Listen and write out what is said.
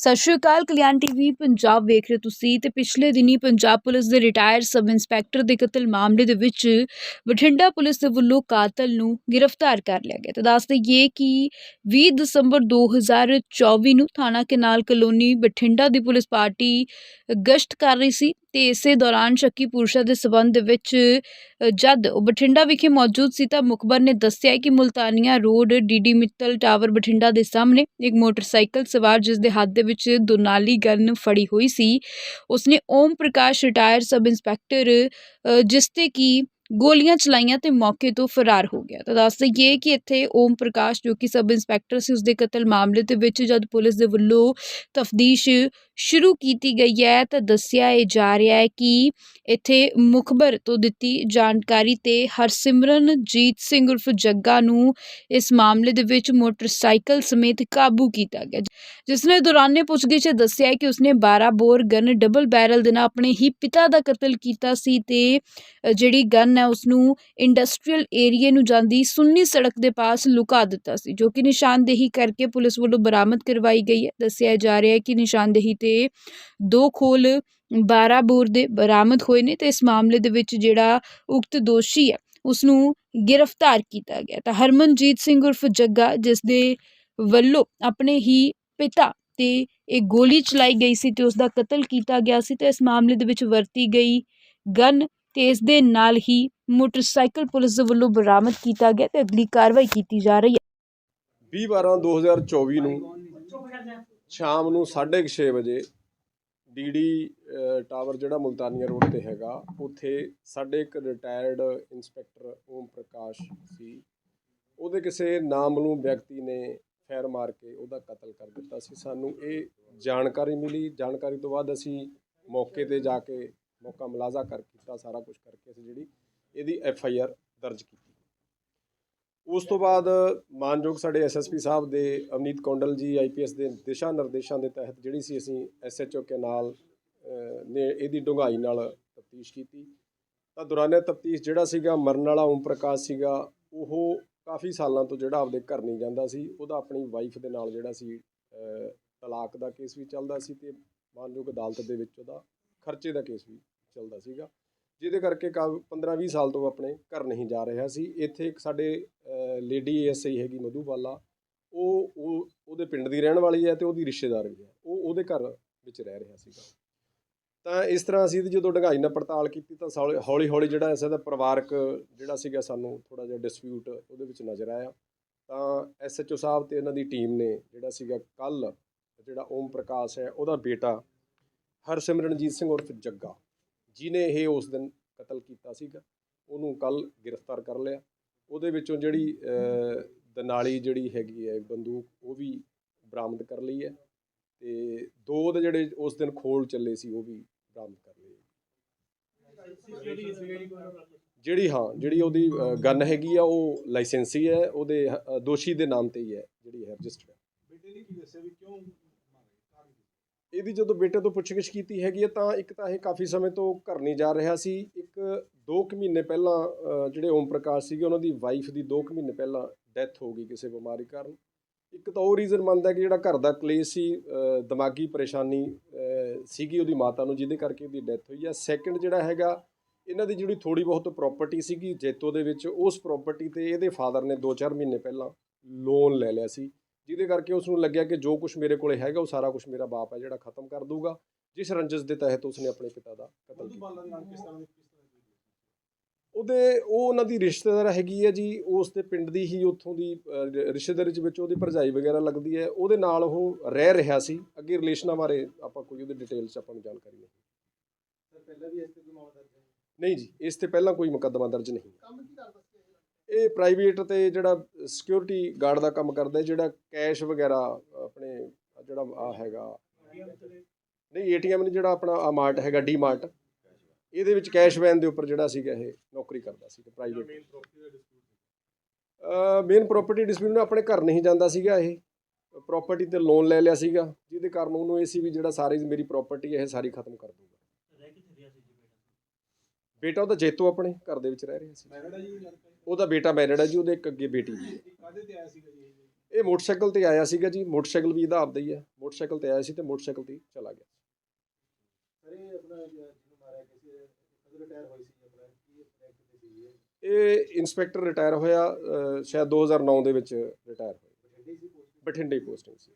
ਸਤਿ ਸ਼੍ਰੀ ਅਕਾਲ, ਕਲਿਆਣ ਟੀਵੀ ਪੰਜਾਬ ਵੇਖ ਰਹੇ ਹੋ ਤੁਸੀਂ ਤੇ ਪਿਛਲੇ ਦਿਨੀ ਪੰਜਾਬ ਪੁਲਿਸ ਦੇ ਰਿਟਾਇਰਡ ਸਬ ਇੰਸਪੈਕਟਰ ਦੇ ਕਤਲ ਮਾਮਲੇ ਦੇ ਵਿੱਚ ਬਠਿੰਡਾ ਪੁਲਿਸ ਦੇ ਵੱਲੋਂ ਕਾਤਲ ਨੂੰ ਗ੍ਰਿਫਤਾਰ ਕਰ ਲਿਆ ਗਿਆ। ਤੇ ਦੱਸ ਦਈਏ ਕਿ 20 ਦਸੰਬਰ 2024 ਨੂੰ ਥਾਣਾ ਕਨਾਲ ਕਲੋਨੀ ਬਠਿੰਡਾ ਦੀ ਪੁਲਿਸ ਪਾਰਟੀ ਗਸ਼ਤ ਕਰ ਰਹੀ ਸੀ ਤੇ ਇਸੇ ਦੌਰਾਨ ਸ਼ੱਕੀ ਪੁਰਸ਼ਾਂ ਦੇ ਸਬੰਧ ਵਿੱਚ ਜਦ ਉਹ ਬਠਿੰਡਾ ਵਿਖੇ ਮੌਜੂਦ ਸੀ ਤਾਂ ਮੁਖਬਰ ਨੇ ਦੱਸਿਆ ਕਿ Multania road DD Mittal tower Bathinda ਦੇ ਸਾਹਮਣੇ ਇੱਕ ਮੋਟਰਸਾਈਕਲ ਸਵਾਰ ਜਿਸ ਦੇ ਹੱਥ ਦੇ ਵਿੱਚ ਦੁਨਾਲੀ ਗਨ ਫੜੀ ਹੋਈ ਸੀ। ਉਸਨੇ Om Prakash retire sub inspector ਜਿਸ ਤੇ ਕੀ ਗੋਲੀਆਂ ਚਲਾਈਆਂ ਤੇ ਮੌਕੇ ਤੋਂ ਫਰਾਰ ਹੋ ਗਿਆ। ਤਾਂ ਦੱਸ ਦਈਏ ਕਿ ਇੱਥੇ ਓਮ ਪ੍ਰਕਾਸ਼ ਜੋ ਕਿ ਸਬ ਇੰਸਪੈਕਟਰ ਸੀ, ਉਸਦੇ ਕਤਲ ਮਾਮਲੇ ਦੇ ਵਿੱਚ ਜਦ ਪੁਲਿਸ ਦੇ ਵੱਲੋਂ ਤਫਦੀਸ਼ ਸ਼ੁਰੂ ਕੀਤੀ ਗਈ ਹੈ ਤਾਂ ਦੱਸਿਆ ਇਹ ਜਾ ਰਿਹਾ ਹੈ ਕਿ ਇੱਥੇ ਮੁਖਬਰ ਤੋਂ ਦਿੱਤੀ ਜਾਣਕਾਰੀ ਤੇ ਹਰਸਿਮਰਨਜੀਤ ਸਿੰਘ ਉਰਫ ਜੱਗਾ ਨੂੰ ਇਸ ਮਾਮਲੇ ਦੇ ਵਿੱਚ ਮੋਟਰਸਾਈਕਲ ਸਮੇਤ ਕਾਬੂ ਕੀਤਾ ਗਿਆ। ਜਿਸ ਨੇ ਦੌਰਾਨੇ ਪੁੱਛਗਿੱਛ ਦੱਸਿਆ ਕਿ ਉਸਨੇ 12 ਬੋਰ ਗਨ, ਡਬਲ ਬੈਰਲ ਦੇ ਨਾਲ ਆਪਣੇ ਹੀ ਪਿਤਾ ਦਾ ਕਤਲ ਕੀਤਾ ਸੀ ਤੇ ਜਿਹੜੀ ਗਨ ਹੈ ਉਸ ਨੂੰ ਇੰਡਸਟਰੀਅਲ ਏਰੀਏ ਨੂੰ ਜਾਂਦੀ ਸੁੰਨੀ ਸੜਕ ਦੇ ਪਾਸ ਲੁਕਾ ਦਿੱਤਾ ਸੀ, ਜੋ ਕਿ ਨਿਸ਼ਾਨਦੇਹੀ ਕਰਕੇ ਪੁਲਿਸ ਵੱਲੋਂ ਬਰਾਮਦ ਕਰਵਾਈ ਗਈ ਹੈ। ਦੱਸਿਆ ਜਾ ਰਿਹਾ ਹੈ ਕਿ ਨਿਸ਼ਾਨਦੇਹੀ ਤੇ ਦੋ ਖੋਲ 12 ਬੋਰ ਦੇ ਬਰਾਮਦ ਹੋਏ ਨੇ ਤੇ ਇਸ ਮਾਮਲੇ ਦੇ ਵਿੱਚ ਜਿਹੜਾ ਉਕਤ ਦੋਸ਼ੀ ਹੈ ਉਸ ਨੂੰ ਗ੍ਰਿਫਤਾਰ ਕੀਤਾ ਗਿਆ ਤਾਂ ਹਰਮਨਜੀਤ ਸਿੰਘ ਉਰਫ ਜੱਗਾ, ਜਿਸ ਦੇ ਵੱਲੋਂ ਆਪਣੇ ਹੀ ਪਿਤਾ ਤੇ ਇਹ ਗੋਲੀ ਚਲਾਈ ਗਈ ਸੀ ਤੇ ਉਸ ਦਾ ਕਤਲ ਕੀਤਾ ਗਿਆ ਸੀ ਤੇ ਇਸ ਮਾਮਲੇ ਦੇ ਵਿੱਚ ਵਰਤੀ ਗਈ ਗਨ ਤੇ ਇਸ ਦੇ ਨਾਲ ਹੀ ਮੋਟਰਸਾਈਕਲ ਪੁਲਿਸ ਦੇ ਵੱਲੋਂ ਬਰਾਮਦ ਕੀਤਾ ਗਿਆ ਅਤੇ ਅਗਲੀ ਕਾਰਵਾਈ ਕੀਤੀ ਜਾ ਰਹੀ ਹੈ। 20 12 2024 ਨੂੰ ਸ਼ਾਮ ਨੂੰ 6:30 ਵਜੇ ਡੀਡੀ ਟਾਵਰ ਜਿਹੜਾ ਮੁਲਤਾਨੀਆ ਰੋਡ ਤੇ ਹੈਗਾ, ਉੱਥੇ ਸਾਡੇ ਇੱਕ ਰਿਟਾਇਰਡ ਇੰਸਪੈਕਟਰ ਓਮ ਪ੍ਰਕਾਸ਼ ਸੀ। ਉਹਦੇ ਕਿਸੇ ਨਾਮਲੂਮ ਵਿਅਕਤੀ ਨੇ ਫੈਰ ਮਾਰ ਕੇ ਉਹਦਾ ਕਤਲ ਕਰ ਦਿੱਤਾ ਸੀ। ਸਾਨੂੰ ਇਹ ਜਾਣਕਾਰੀ ਮਿਲੀ। ਜਾਣਕਾਰੀ ਤੋਂ ਬਾਅਦ ਅਸੀਂ ਮੌਕੇ ਤੇ ਜਾ ਕੇ ਮੌਕਾ ਮੁਲਾਜ਼ਾ ਕਰ ਕੀਤਾ, ਸਾਰਾ ਕੁਝ ਕਰਕੇ ਅਸੀਂ ਜਿਹੜੀ ਇਹਦੀ ਐਫ ਆਈ ਆਰ ਦਰਜ ਕੀਤੀ। ਉਸ ਤੋਂ ਬਾਅਦ ਮਾਨਯੋਗ ਸਾਡੇ ਐਸਐਸਪੀ ਸਾਹਿਬ ਦੇ ਅਵਨੀਤ ਕੌਂਡਲ ਜੀ ਆਈਪੀਐਸ ਦੇ ਦਿਸ਼ਾ ਨਿਰਦੇਸ਼ਾਂ ਦੇ ਤਹਿਤ ਜਿਹੜੀ ਸੀ ਅਸੀਂ ਐਸਐਚਓ ਕੇ ਨਾਲ ਨੇ ਇਹਦੀ ਡੂੰਘਾਈ ਨਾਲ ਤਫਤੀਸ਼ ਕੀਤੀ। ਤਾਂ ਦੌਰਾਨੇ ਤਫਤੀਸ਼ ਜਿਹੜਾ ਸੀਗਾ, ਮਰਨ ਵਾਲਾ ਓਮ ਪ੍ਰਕਾਸ਼ ਸੀਗਾ, ਉਹ ਕਾਫੀ ਸਾਲਾਂ ਤੋਂ ਜਿਹੜਾ ਆਪਦੇ ਘਰ ਨਹੀਂ ਜਾਂਦਾ ਸੀ। ਉਹਦਾ ਆਪਣੀ ਵਾਈਫ ਦੇ ਨਾਲ ਜਿਹੜਾ ਸੀ ਤਲਾਕ ਦਾ ਕੇਸ ਵੀ ਚੱਲਦਾ ਸੀ ਤੇ ਮਾਨਯੋਗ ਅਦਾਲਤ ਦੇ ਵਿੱਚ ਉਹਦਾ ਖਰਚੇ ਦਾ ਕੇਸ ਵੀ ਚੱਲਦਾ ਸੀਗਾ। ਜਿਹਦੇ ਕਰਕੇ 15-20 ਸਾਲ ਤੋਂ ਆਪਣੇ ਘਰ ਨਹੀਂ ਜਾ ਰਿਹਾ ਸੀ। ਇੱਥੇ ਇੱਕ ਸਾਡੇ ਲੇਡੀ ਐਸਆਈ ਹੈਗੀ ਮਧੂਵਾਲਾ ਉਹ ਉਹ, ਉਹਦੇ ਪਿੰਡ ਦੀ ਰਹਿਣ ਵਾਲੀ ਹੈ ਤੇ ਉਹਦੀ ਰਿਸ਼ਤੇਦਾਰ ਵੀ ਹੈ। ਉਹ ਉਹਦੇ ਘਰ ਵਿੱਚ ਰਹਿ ਰਿਹਾ ਸੀਗਾ। ਤਾਂ ਇਸ ਤਰ੍ਹਾਂ ਅਸੀਂ ਜਦੋਂ ਡੰਗਾਈ ਨਾਲ ਪੜਤਾਲ ਕੀਤੀ ਤਾਂ ਹੌਲੀ ਹੌਲੀ ਜਿਹੜਾ ਇਸ ਦਾ ਪਰਿਵਾਰਕ ਜਿਹੜਾ ਸੀਗਾ ਸਾਨੂੰ ਥੋੜਾ ਜਿਹਾ ਡਿਸਪਿਊਟ ਉਹਦੇ ਵਿੱਚ ਨਜ਼ਰ ਆਇਆ। ਤਾਂ ਐਸਐਚਓ ਸਾਹਿਬ ਤੇ ਇਹਨਾਂ ਦੀ ਟੀਮ ਨੇ ਜਿਹੜਾ ਸੀਗਾ ਕੱਲ ਜਿਹੜਾ ਓਮ ਪ੍ਰਕਾਸ਼ ਹੈ, ਉਹਦਾ ਬੇਟਾ ਹਰਸਿਮਰਨਜੀਤ ਸਿੰਘ ਉਰਫ ਜੱਗਾ। ਜਿਨੇ ਇਹ ਉਸ ਦਿਨ ਕਤਲ ਕੀਤਾ ਸੀਗਾ, ਉਹਨੂੰ ਕੱਲ ਗ੍ਰਿਫਤਾਰ ਕਰ ਲਿਆ। ਉਹਦੇ ਵਿੱਚੋਂ ਜਿਹੜੀ ਦਨਾਲੀ ਜਿਹੜੀ ਹੈਗੀ ਹੈ, ਬੰਦੂਕ, ਉਹ ਵੀ ਬਰਾਮਦ ਕਰ ਲਈ ਹੈ ਤੇ ਦੋ ਦੇ ਜਿਹੜੇ ਉਸ ਦਿਨ ਖੋਲ ਚੱਲੇ ਸੀ, ਉਹ ਵੀ ਬਰਾਮਦ ਕਰ ਲਏ। ਜਿਹੜੀ, ਹਾਂ, ਜਿਹੜੀ ਉਹਦੀ ਗਨ ਹੈਗੀ ਆ, ਉਹ ਲਾਇਸੈਂਸੀ ਹੈ, ਉਹਦੇ ਦੋਸ਼ੀ ਦੇ ਨਾਮ ਤੇ ਹੀ ਹੈ, ਜਿਹੜੀ ਹੈ, ਰਜਿਸਟਰਡ ਬੇਟੇ ਨੇ ਕੀ ਦੱਸਿਆ ਵੀ ਕਿਉਂ ਇਹਦੀ ਜਦੋਂ ਬੇਟੇ ਤੋਂ ਪੁੱਛਗਿੱਛ ਕੀਤੀ ਹੈਗੀ ਹੈ ਤਾਂ ਇੱਕ ਤਾਂ ਇਹ ਕਾਫੀ ਸਮੇਂ ਤੋਂ ਘਰ ਨਹੀਂ ਜਾ ਰਿਹਾ ਸੀ। ਇੱਕ 2 ਕੁ ਮਹੀਨੇ ਪਹਿਲਾਂ ਜਿਹੜੇ ਓਮ ਪ੍ਰਕਾਸ਼ ਸੀਗੇ, ਉਹਨਾਂ ਦੀ ਵਾਈਫ ਦੀ 2 ਕੁ ਮਹੀਨੇ ਪਹਿਲਾਂ ਡੈਥ ਹੋ ਗਈ ਕਿਸੇ ਬਿਮਾਰੀ ਕਾਰਨ। ਇੱਕ ਤਾਂ ਉਹ ਰੀਜ਼ਨ ਮੰਨਦਾ ਕਿ ਜਿਹੜਾ ਘਰ ਦਾ ਕਲੇਸ਼ ਸੀ ਦਿਮਾਗੀ ਪਰੇਸ਼ਾਨੀ ਸੀਗੀ ਉਹਦੀ ਮਾਤਾ ਨੂੰ, ਜਿਹਦੇ ਕਰਕੇ ਉਹਦੀ ਡੈਥ ਹੋਈ ਹੈ ਸੈਕੰਡ ਜਿਹੜਾ ਹੈਗਾ, ਇਹਨਾਂ ਦੀ ਜਿਹੜੀ ਥੋੜੀ ਬਹੁਤ ਪ੍ਰਾਪਰਟੀ ਸੀਗੀ ਜੈਤੋ ਦੇ ਵਿੱਚ, ਉਸ ਪ੍ਰਾਪਰਟੀ ਤੇ ਇਹਦੇ ਫਾਦਰ ਨੇ 2-4 ਮਹੀਨੇ ਪਹਿਲਾਂ ਲੋਨ ਲੈ ਲਿਆ ਸੀ। ਜਿਹਦੇ ਕਰਕੇ ਉਸ ਨੂੰ ਲੱਗਿਆ ਕਿ ਜੋ ਕੁਝ ਮੇਰੇ ਕੋਲੇ ਹੈਗਾ ਉਹ ਸਾਰਾ ਕੁਝ ਮੇਰਾ ਬਾਪ ਹੈ ਜਿਹੜਾ ਖਤਮ ਕਰ ਦੂਗਾ ਜਿਸ ਰੰਜਸ ਦੇ ਤਹਿਤ ਉਸਨੇ ਆਪਣੇ ਪਿਤਾ ਦਾ ਕਤਲ ਕੀਤਾ। ਦੇ ਦੀ ਦੀ ਉਹਦੇ ਉਹ ਉਹਨਾਂ ਦੀ ਰਿਸ਼ਤੇਦਾਰ ਹੈਗੀ ਹੈ ਜੀ ਉਸ ਦੇ ਪਿੰਡ ਦੀ ਹੀ ਉੱਥੋਂ ਦੀ ਰਿਸ਼ਤੇਦਾਰੀ ਚ ਵਿੱਚ ਉਹਦੀ ਭਰਜਾਈ ਵਗੈਰਾ ਲੱਗਦੀ ਹੈ। ਉਹਦੇ ਨਾਲ ਉਹ ਰਹਿ ਰਿਹਾ ਸੀ। ਅੱਗੇ ਰਿਲੇਸ਼ਨਾਂ ਬਾਰੇ ਆਪਾਂ ਕੋਈ ਉਹਦੇ ਡਿਟੇਲ ਚ ਆਪਾਂ ਨੂੰ ਜਾਣਕਾਰੀ ਨਹੀਂ। ਸਰ ਪਹਿਲਾਂ ਵੀ ਇਸ ਤੇ ਕੋਈ ਮਾਮਲਾ ਦਰਜ ਨਹੀਂ ਜੀ ਇਸ ਤੇ ਪਹਿਲਾਂ ਕੋਈ ਮੁਕੱਦਮਾ ਦਰਜ ਨਹੀਂ ਕੰਮ ਕੀ ਕਰਦਾ ਸੀ? ਇਹ? ਪ੍ਰਾਈਵੇਟ ਤੇ ਜਿਹੜਾ ਸਿਕਿਉਰਿਟੀ ਗਾਰਡ ਦਾ ਕੰਮ ਕਰਦਾ ਹੈ, ਜਿਹੜਾ ਕੈਸ਼ ਵਗੈਰਾ ਆਪਣੇ ਜਿਹੜਾ ਆ ਹੈਗਾ ਨਹੀਂ ਏਟੀਐਮ ਨਹੀਂ ਜਿਹੜਾ ਆਪਣਾ ਆ ਮਾਰਟ ਹੈਗਾ ਡੀ ਮਾਰਟ ਇਹਦੇ ਵਿੱਚ ਕੈਸ਼ ਵੈਨ ਦੇ ਉੱਪਰ ਜਿਹੜਾ ਸੀਗਾ ਇਹ ਨੌਕਰੀ ਕਰਦਾ ਸੀ ਪ੍ਰਾਈਵੇਟ ਮੇਨ ਪ੍ਰੋਪਰਟੀ ਦਾ ਡਿਸਪਿਊਟ ਮੇਨ ਪ੍ਰਾਪਰਟੀ ਡਿਸਪਿਊਟ ਨਾਲ ਆਪਣੇ ਘਰ ਨਹੀਂ ਜਾਂਦਾ ਸੀਗਾ ਇਹ ਪ੍ਰਾਪਰਟੀ ਤੇ ਲੋਨ ਲੈ ਲਿਆ ਸੀਗਾ ਜਿਹਦੇ ਕਾਰਨ ਉਹਨੂੰ ਇਹ ਸੀ ਵੀ ਜਿਹੜਾ ਸਾਰੀ ਮੇਰੀ ਪ੍ਰਾਪਰਟੀ ਹੈ ਇਹ ਸਾਰੀ ਖਤਮ ਕਰ ਦੂਗਾ ਰਹਿ ਕਿੱਥੇ ਰਿਹਾ ਸੀ ਬੇਟਾ ਉਹਦਾ ਜੇਤੂ ਆਪਣੇ ਘਰ ਦੇ ਵਿੱਚ ਰਹਿ ਰਿਹਾ ਸੀ। ਮੈਰਿਡ ਜੀ ਉਹਦਾ ਬੇਟਾ ਮੈਰਿਡ ਜੀ ਉਹਦੇ ਇੱਕ ਅੱਗੇ ਬੇਟੀ ਵੀ ਕਾਦੇ ਤੇ ਆਇਆ ਸੀਗਾ ਜੀ ਇਹ? ਮੋਟਰਸਾਈਕਲ ਤੇ ਆਇਆ ਸੀਗਾ ਜੀ ਮੋਟਰਸਾਈਕਲ ਵੀ ਇਹਦਾ ਆਪਦਾ ਹੀ ਹੈ। ਮੋਟਰਸਾਈਕਲ ਤੇ ਆਇਆ ਸੀ ਤੇ ਮੋਟਰਸਾਈਕਲ ਤੇ ਚਲਾ ਗਿਆ। ਇਹ ਰਿਟਾਇਰ ਹੋਈ ਸੀ ਆਪਣਾ? ਕੀ ਪ੍ਰੈਕਟਿਸ ਇਨਸਪੈਕਟਰ ਰਿਟਾਇਰ ਹੋਇਆ ਸ਼ਾਇਦ 2009 ਦੇ ਵਿੱਚ ਰਿਟਾਇਰ ਹੋਇਆ। ਬਠਿੰਡੇ ਹੀ ਪੋਸਟਿੰਗ ਸੀ।